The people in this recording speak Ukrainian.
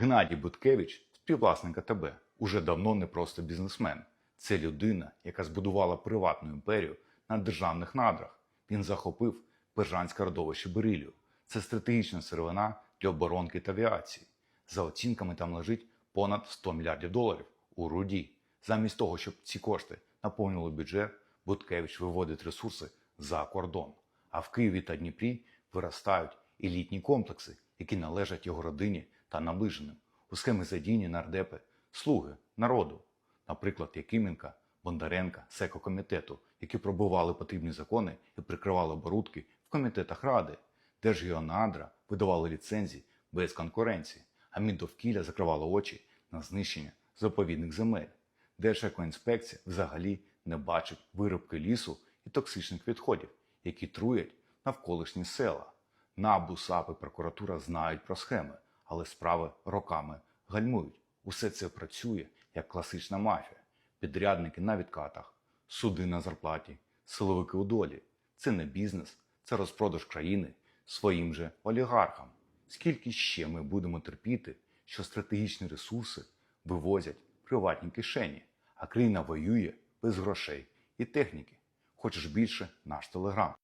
Геннадій Буткевич, співвласник АТБ, уже давно не просто бізнесмен. Це людина, яка збудувала приватну імперію на державних надрах. Він захопив Пержанське родовище Берилію. Це стратегічна сировина для оборонки та авіації. За оцінками там лежить понад 100 мільярдів доларів у руді. Замість того, щоб ці кошти наповнили бюджет, Буткевич виводить ресурси за кордон. А в Києві та Дніпрі виростають елітні комплекси, які належать його родині та наближеним. У схеми задіяні нардепи, слуги народу, наприклад, Якименка, Бондаренка, Секокомітету, які пробували потрібні закони і прикривали оборудки в комітетах ради. Держгеонадра видавали ліцензії без конкуренції, а Міндовкілля закривало очі на знищення заповідних земель. Держекоінспекція взагалі не бачить виробки лісу і токсичних відходів, які труять навколишні села. НАБУ, САП і прокуратура знають про схеми, але справи роками гальмують. Усе це працює як класична мафія. Підрядники на відкатах, суди на зарплаті, силовики у долі. Це не бізнес, це розпродаж країни своїм же олігархам. Скільки ще ми будемо терпіти, що стратегічні ресурси вивозять приватні кишені, а країна воює без грошей і техніки. Хочеш більше наш телеграм.